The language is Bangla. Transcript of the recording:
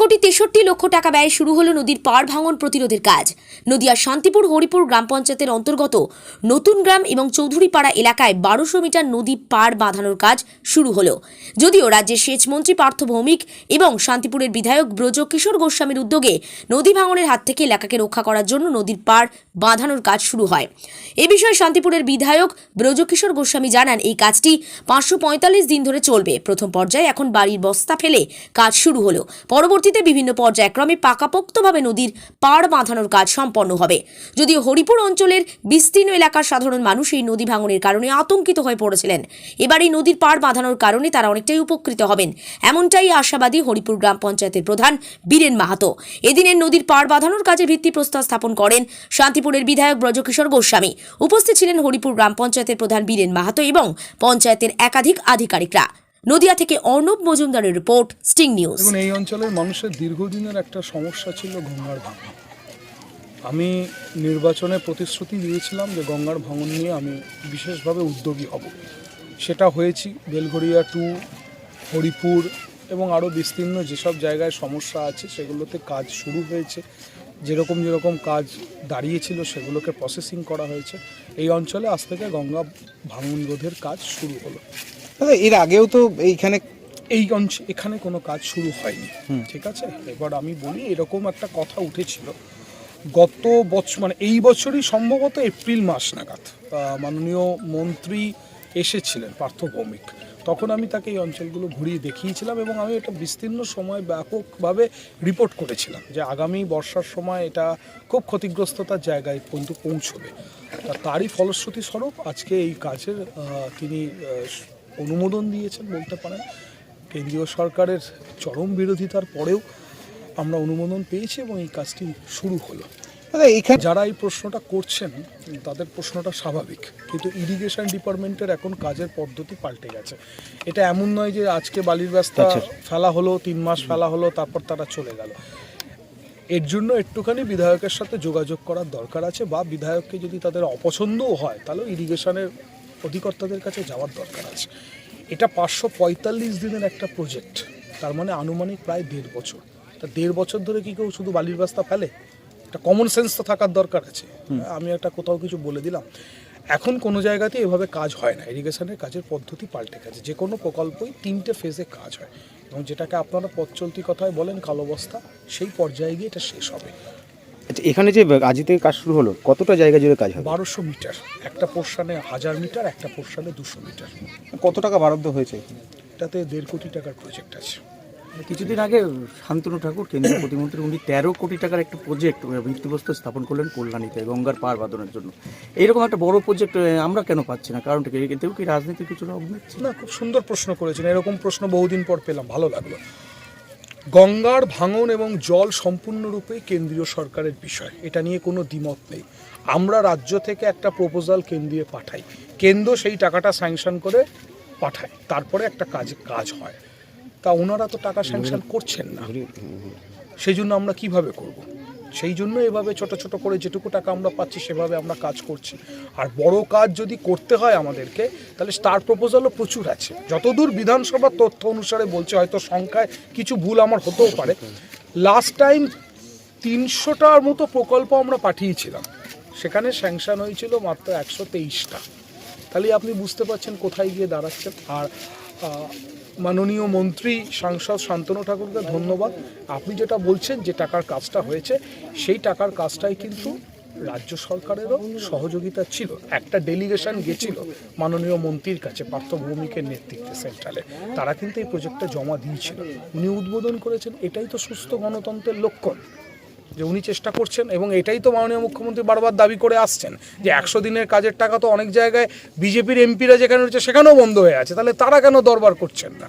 কোটি তেষট্টি লক্ষ টাকা ব্যয়ে শুরু হলো নদীর পাড় ভাঙন প্রতিরোধের কাজ। নদিয়ার শান্তিপুর, হরিপুর গ্রাম পঞ্চায়েতের অন্তর্গত নতুন গ্রাম এবং চৌধুরীপাড়া এলাকায় বারোশো মিটার নদী পাড় বাঁধানোর কাজ শুরু হলো। যদিও রাজ্যের সেচ মন্ত্রী পার্থ ভৌমিক এবং শান্তিপুরের বিধায়ক ব্রজ কিশোর গোস্বামীর উদ্যোগে নদী ভাঙনের হাত থেকে এলাকাকে রক্ষা করার জন্য নদীর পাড় বাঁধানোর কাজ শুরু হয়। এ বিষয়ে শান্তিপুরের বিধায়ক ব্রজকিশোর গোস্বামী জানান, এই কাজটি পাঁচশো পঁয়তাল্লিশ দিন ধরে চলবে। প্রথম পর্যায়ে এখন বাড়ির বস্তা ফেলে কাজ শুরু হলো। পরবর্তীতে বিভিন্ন পর্যায়ক্রমে পাকাপোক্তভাবে নদীর পাড় বাঁধানোর কাজ সম্পন্ন হবে। যদিও হরিপুর অঞ্চলের বিস্তীর্ণ এলাকার সাধারণ মানুষ এই নদী ভাঙনের কারণে আতঙ্কিত হয়ে পড়েছিলেন। এবার এই নদীর পাড় বাঁধানোর কারণে তারা অনেকটাই উপকৃত হবেন। এমনটাই আশাবাদী হরিপুর গ্রাম পঞ্চায়েতের প্রধান বীরেন মাহাতো। এদিনের নদীর পাড় বাঁধানোর কাজে ভিত্তিপ্রস্তর স্থাপন করেন শান্তিপুরের বিধায়ক ব্রজকিশোর গোস্বামী। উপস্থিত ছিলেন হরিপুর গ্রাম পঞ্চায়েতের প্রধান বীরেন মাহাতো এবং পঞ্চায়েতের একাধিক আধিকারিকরা। নদিয়া থেকে অর্ণব মজুমদারের রিপোর্ট, স্টিং নিউজ। এই অঞ্চলের মানুষের দীর্ঘদিনের একটা সমস্যা ছিল গঙ্গার ভাঙন। আমি নির্বাচনে প্রতিশ্রুতি দিয়েছিলাম যে গঙ্গার ভাঙন নিয়ে আমি বিশেষভাবে উদ্যোগী হব। সেটা হয়েছি বেলঘরিয়া টু, হরিপুর এবং আরও বিস্তীর্ণ যেসব জায়গায় সমস্যা আছে, সেগুলোতে কাজ শুরু হয়েছে। যেরকম যেরকম কাজ দাঁড়িয়েছিল, সেগুলোকে প্রসেসিং করা হয়েছে। এই অঞ্চলে আজ থেকে গঙ্গা ভাঙন রোধের কাজ শুরু হলো। এর আগেও তো এইখানে এই অঞ্চ এখানে কোনো কাজ শুরু হয়নি ঠিক আছে? এবার আমি বলি এরকম একটা কথা উঠেছিল। গত বছর মানে এই বছরই সম্ভবত এপ্রিল মাস নাগাদ মাননীয় মন্ত্রী এসেছিলেন পার্থ ভৌমিক। তখন আমি তাকে এই অঞ্চলগুলো ঘুরিয়ে দেখিয়েছিলাম এবং আমি এটা বিস্তীর্ণ সময় ব্যাপকভাবে রিপোর্ট করেছিলাম যে আগামী বর্ষার সময় এটা খুব ক্ষতিগ্রস্ততার জায়গায় কিন্তু পৌঁছবে। তারই ফলশ্রুতি স্বরূপ আজকে এই কাজের তিনি অনুমোদন দিয়েছেন বলতে পারেন। কেন্দ্রীয় সরকারের চরম বিরোধিতার পরেও আমরা অনুমোদন পেয়েছি এবং এই কাজটি শুরু হলো। দাদা এইখানে যারা এই প্রশ্নটা করছেন তাদের প্রশ্নটা স্বাভাবিক কিন্তু ইরিগেশন ডিপার্টমেন্টের এখন কাজের পদ্ধতি পাল্টে গেছে। এটা এমন নয় যে আজকে বালির রাস্তা ফেলা হলো তিন মাস ফেলা হলো তারপর তারা চলে গেল। এর জন্য একটুখানি বিধায়কের সাথে যোগাযোগ করার দরকার আছে বা বিধায়ককে যদি তাদের অপছন্দও হয় তাহলে ইরিগেশনের অধিকর্তাদের কাছে যাওয়ার দরকার আছে। এটা পাঁচশো পঁয়তাল্লিশ দিনের একটা প্রজেক্ট তার মানে আনুমানিক প্রায় দেড় বছর। তা দেড় বছর ধরে কি কেউ শুধু বালির রাস্তা ফেলে? একটা কমন সেন্স তো থাকার দরকার আছে। আমি একটা কোথাও কিছু বলে দিলাম। এখন কোনো জায়গাতে এভাবে কাজ হয় না। ইরিগেশনের কাজের পদ্ধতি পাল্টে গেছে। যে কোনো প্রকল্পই তিনটে ফেজে কাজ হয়। এবং যেটাকে আপনারা পথ চলতি কথায় বলেন কালো বস্তা সেই পর্যায়ে গিয়ে এটা শেষ হবে। আচ্ছা, এখানে যে আজই থেকে কাজ শুরু হলো কতটা জায়গা জুড়ে কাজ হবে? বারোশো মিটার। একটা পোর্শনে হাজার মিটার একটা পোর্শনে দুশো মিটার। কত টাকা বরাদ্দ হয়েছে? এটাতে দেড় কোটি টাকার প্রজেক্ট আছে। কিছুদিন আগে শান্তনু ঠাকুর কেন্দ্রীয় প্রতিমন্ত্রী উনি তেরো কোটি টাকার একটা প্রজেক্ট ভিত্তিপ্রস্তর স্থাপন করলেন কল্যাণীতে গঙ্গার পার বাঁধনের জন্য। এইরকম একটা বড় প্রজেক্ট আমরা কেন পাচ্ছি না? কারণ কি? রাজনীতি কিছু রব না খুব সুন্দর প্রশ্ন করেছেন। এরকম প্রশ্ন বহুদিন পর পেলাম ভালো লাগল। গঙ্গার ভাঙন এবং জল সম্পূর্ণরূপে কেন্দ্রীয় সরকারের বিষয়। এটা নিয়ে কোনো দ্বিমত নেই। আমরা রাজ্য থেকে একটা প্রপোজাল কেন্দ্রে পাঠাই। কেন্দ্র সেই টাকাটা স্যাংশন করে পাঠায়। তারপরে একটা কাজ কাজ হয়। তা ওনারা তো টাকা স্যাংশন করছেন না। সেই জন্য আমরা কীভাবে করব। সেই জন্য এভাবে ছোট ছোট করে যেটুকু টাকা আমরা পাচ্ছি, সেভাবে আমরা কাজ করছি। আর বড় কাজ যদি করতে হয় আমাদেরকে, তাহলে স্টার প্রপোজালও প্রচুর আছে। যতদূর বিধানসভার তথ্য অনুসারে বলছে, হয়তো সংখ্যায় কিছু ভুল আমার হতেও পারে। লাস্ট টাইম তিনশোটার মতো প্রকল্প আমরা পাঠিয়েছিলাম। সেখানে স্যাংশন হয়েছিল মাত্র একশো তেইশটা। তাহলে আপনি বুঝতে পারছেন কোথায় গিয়ে দাঁড়াচ্ছেন। আর মাননীয় মন্ত্রী, সাংসদ শান্তনু ঠাকুরকে ধন্যবাদ। আপনি যেটা বলছেন যে টাকার কাজটা হয়েছে, সেই টাকার কাজটাই কিন্তু রাজ্য সরকারেরও সহযোগিতা ছিল। একটা ডেলিগেশন গেছিল মাননীয় মন্ত্রীর কাছে, পার্থ ভৌমিকের নেতৃত্বে সেন্ট্রালে তারা কিন্তু এই প্রজেক্টটা জমা দিয়েছিল। উনি উদ্বোধন করেছেন, এটাই তো সুস্থ গণতন্ত্রের লক্ষণ। যে উনি চেষ্টা করছেন এবং এটাই তো মাননীয় মুখ্যমন্ত্রী বারবার দাবি করে আসছেন যে একশো দিনের কাজের টাকা তো অনেক জায়গায় বিজেপির এমপিরা যেখানে রয়েছে সেখানেও বন্ধ হয়ে আছে। তাহলে তারা কেন দরবার করছেন না?